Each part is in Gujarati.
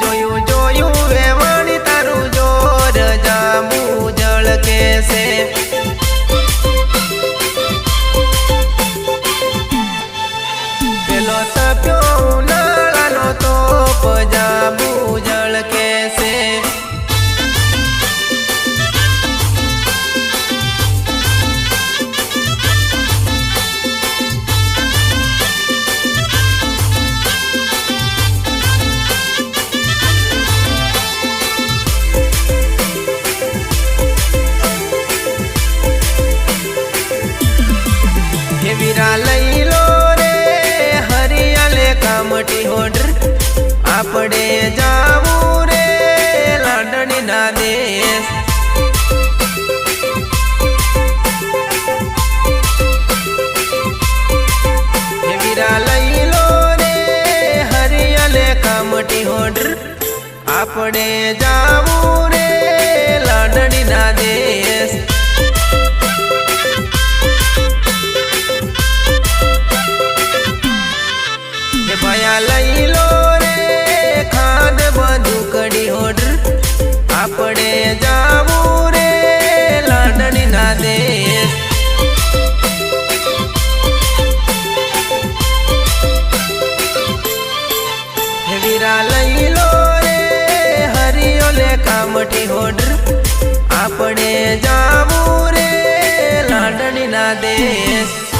જોયું જોયું. આપણે જાવું રે લાડડીના દેશ. જાવું રે લાડણીના દેશ.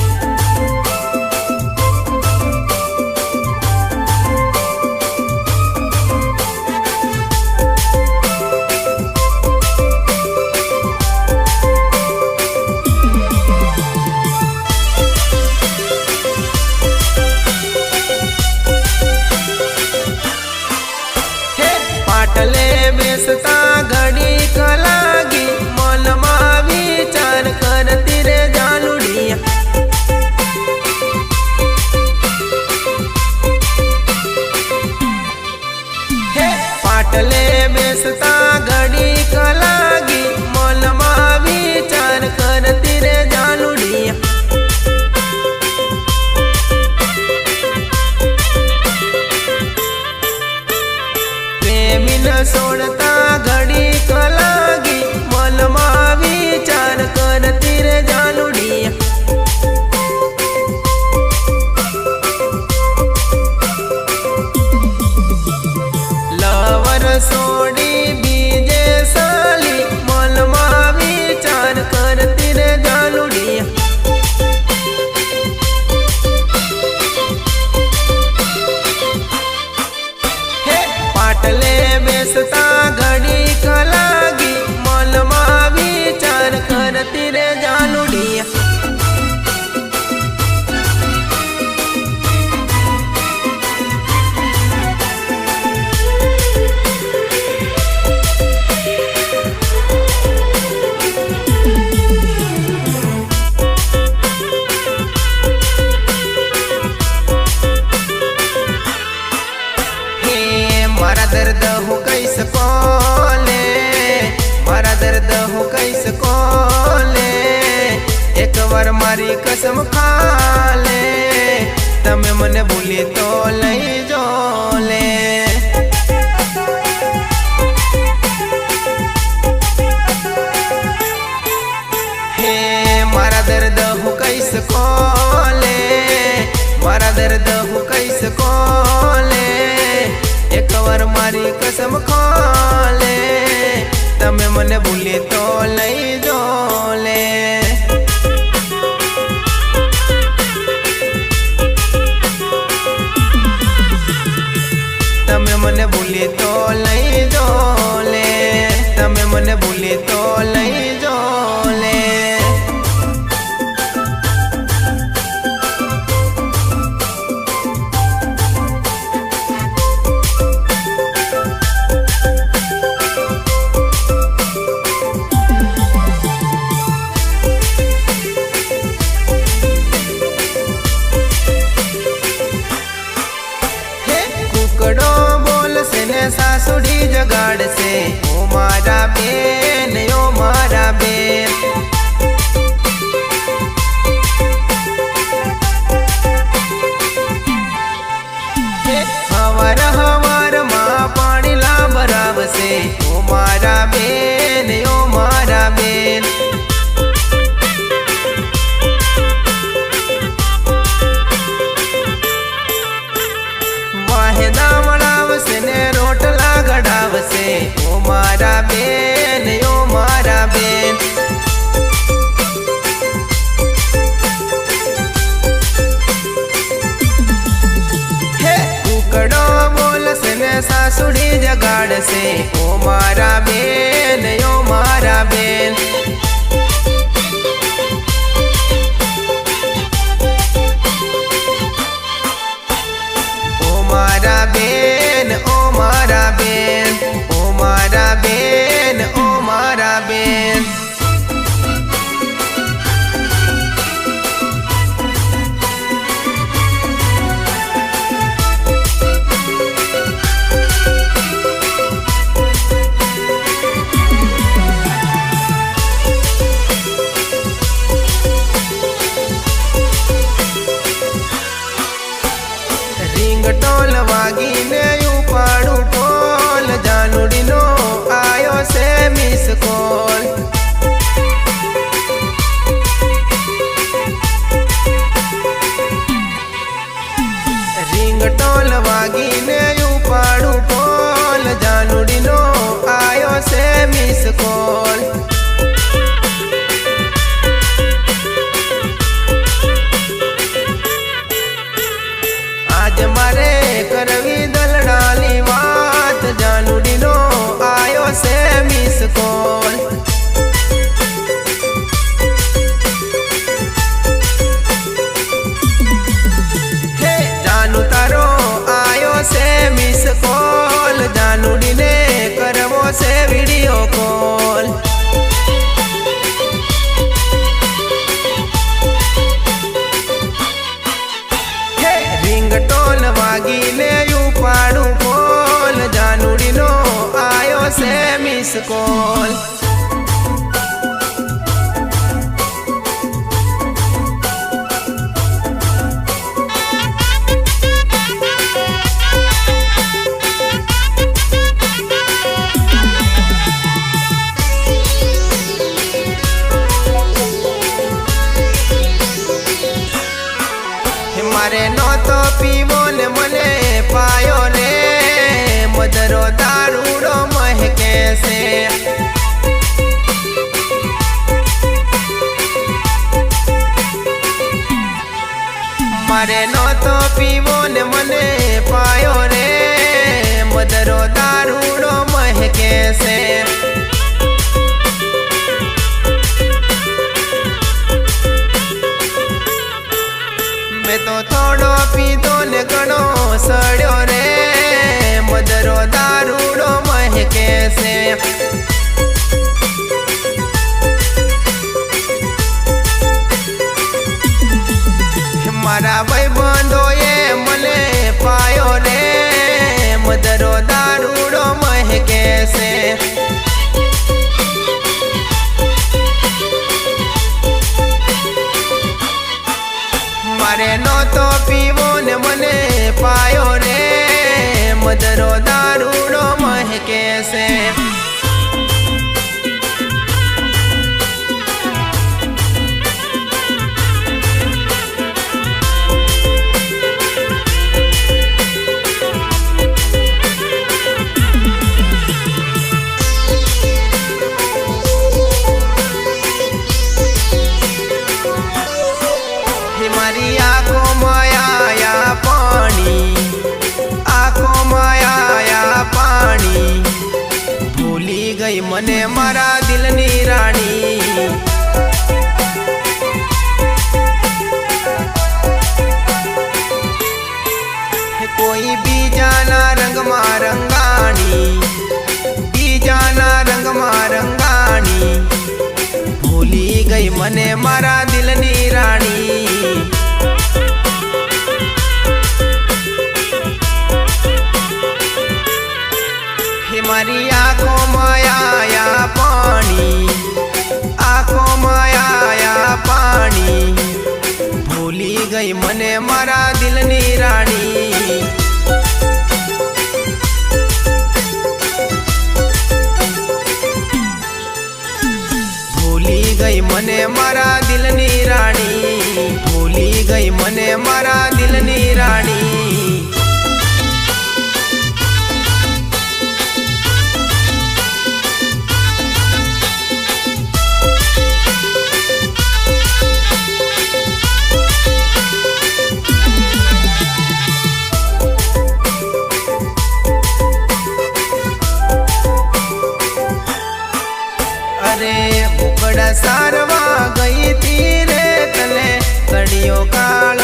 દર્દ હું કહીશ કોલે એકવાર મારી કસમ ખાલે તમે મને ભૂલી તો લઈ જો લે હે મારા દર્દ હું કહીશ કોલે મારા દર્દ હું કહીશ કોલે એકવાર મારી કસમ ખાલે તમે મને ભૂલી તો લઈ જો લે. તમે મને ભૂલી તો લઈ જો લે. તમે મને ભૂલી તો લઈ જો જગાડશે ઓ મારા બે call money. મને મારા દિલની રાણી. હે મારી આંખો માયા પાણી. આંખો માયા પાણી. ભૂલી ગઈ મને મારા દિલની ગઈ મને મારા દિલની રાણી ભૂલી ગઈ મને મારા દિલની રાણી. सा your call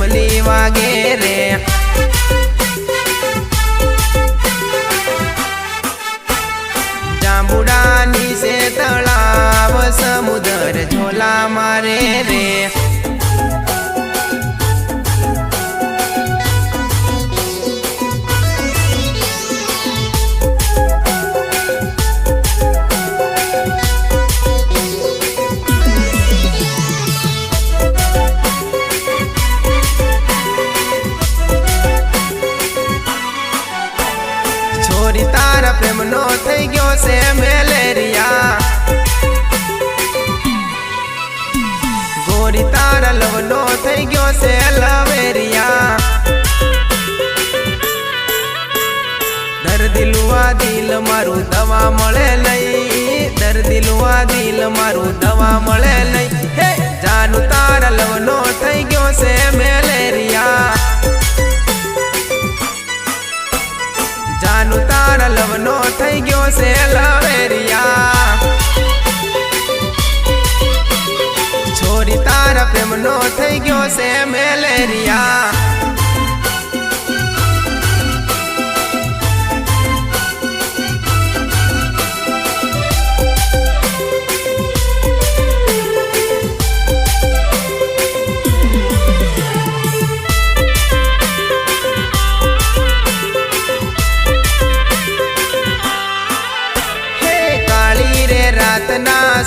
ટીમલી વાગે રે. જાંબુડાની સે તળાવ સમુદર ઝોલા મારે રે. ગયો છે લવેરિયા દર્દિલવા લુવા દિલ મારું દવા મળે નહીં દર્દિલવા દિલ મારું દવા મળે નહીં હે જાનું તાર લવનો થઈ ગયો છે મેલેરિયા જાનું તાર લવનો થઈ ગયો છે લવેરિયા છોરી તારા પ્રેમનો થઈ ગયો છે મેલેરિયા.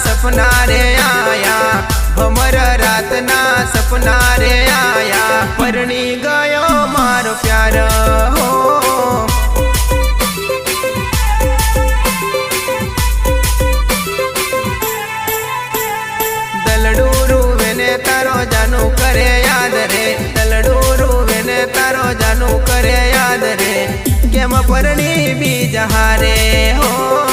સપના રે આયા. સપના રે આયા, પરણી ગયો મારો પ્યાર, હો દલડું રૂવેને તારો જાનું કરે યાદ રે દલડું રૂવેને તારો જાનું કરે યાદ રે, કેમ પરણી બીજ હારે, હો.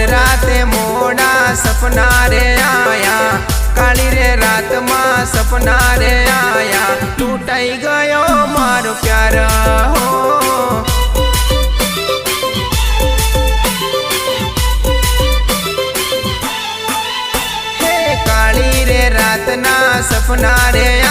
મને મધરાતે મોડા સપના રે આયા. કાળી રે રાતમાં સપના રે આયા. તૂટાઈ ગયો મારો પ્યાર, હે. કાળી રે રાતના સપના રે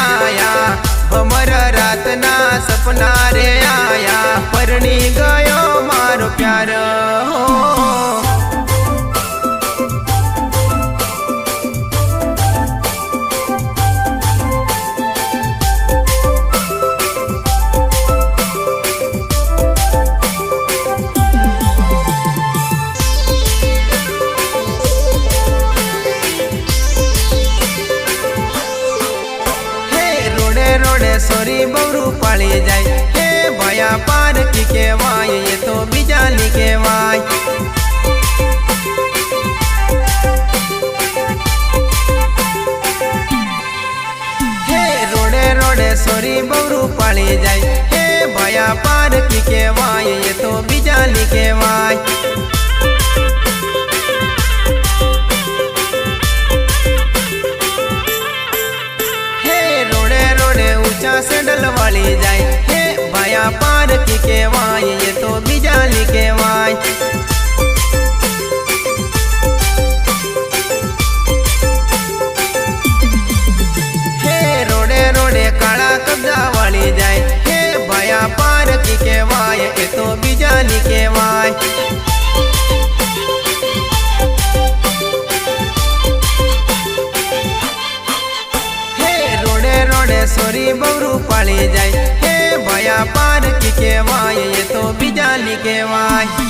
બવરું પડી જાય. હે ભયા પારકી કહેવાય એ તો બીજા બીજાની કહેવાય.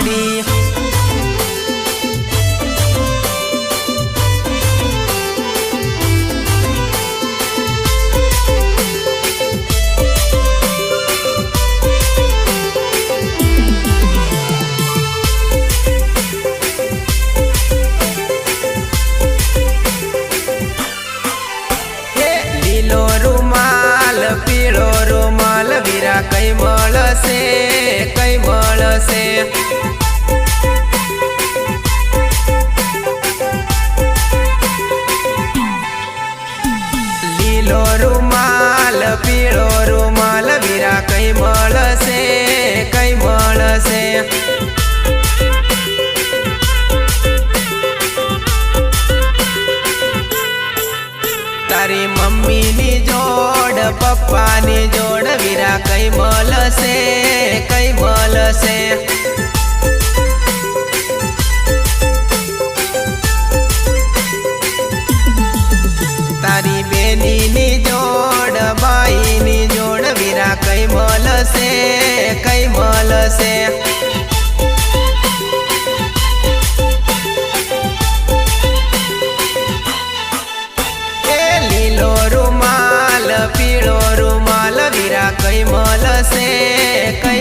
પડી પીળો રૂમાલ કઈ મળશે કઈ મળશે? પપ્પાની જોડ વીરા કઈ મળશે? કઈ મળશે? તારી બેનીની જોડ બાઈની જોડ વીરા કઈ મળશે? કઈ મળશે?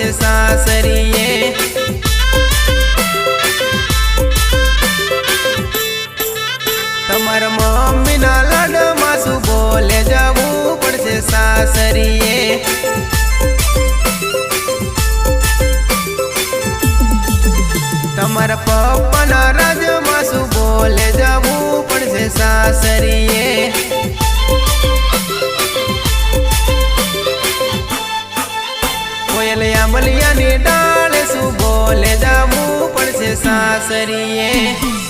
પડશે સાસરીએ તમારા મમ્મીના લાડમાં શું બોલે જવું પડશે સાસરીએ તમારા પપ્પાના રાજમાં શું બોલે જવું પડશે સાસરીએ કોયલિયા મલિયાની ડાળ શું બોલે જાવું પડશે સાસરીએ?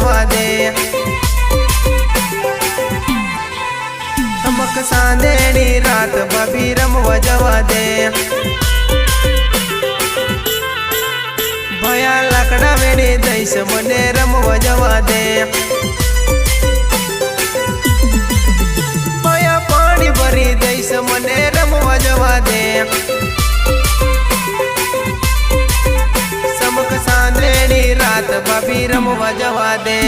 જવા દે ચાંદેની રાત ભાભી રમવા જવા દે ભયા લાકડા વેડી દઈશ મને રમવા જવા દે ભયા પાણી ભરી દઈશ મને રમવા જવા દે રમવા જવા દે.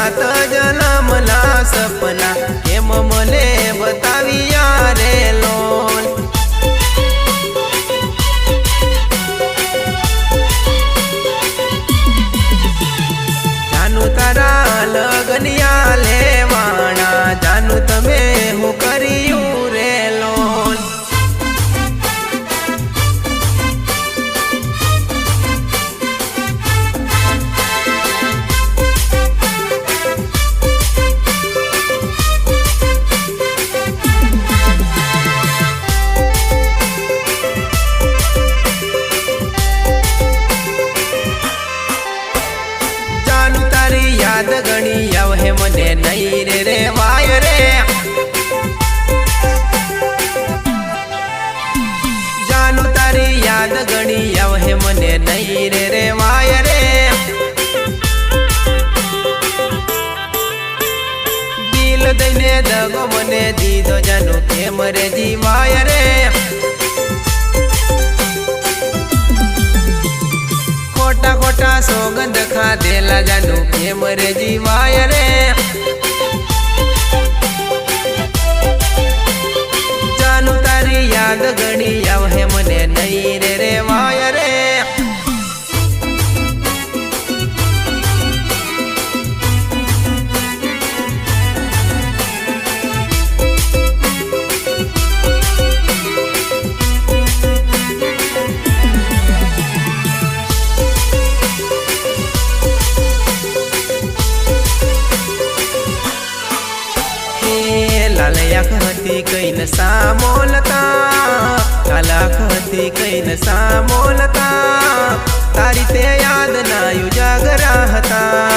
તમે સાત રે જીવાય રે ખોટા ખોટા સોગંદ ખાધેલા જાનું કેમ રે જીવાય રે જાનું તારી યાદ ઘણી આવે સામોલતા. ચાલાક હતી કઈ ન સામોલતા. તારી તે યાદ ના યુજાગરા હતા.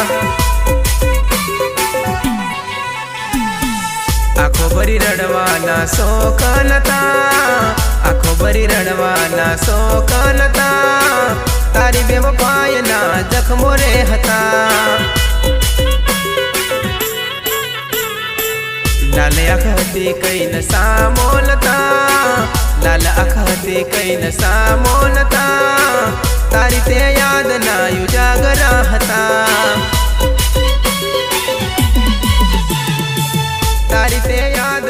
આખો ભરી રડવાના શોકનતા આખો ભરી રડવાના શોકનતા તારી બે પાયના જખમો રે હતા. લાલ આખાથી કઈને સામોલતા લાલ આખાથી કઈને સામોલતા તારી તે યાદ ના યુજાગરા હતા તારી તે યાદ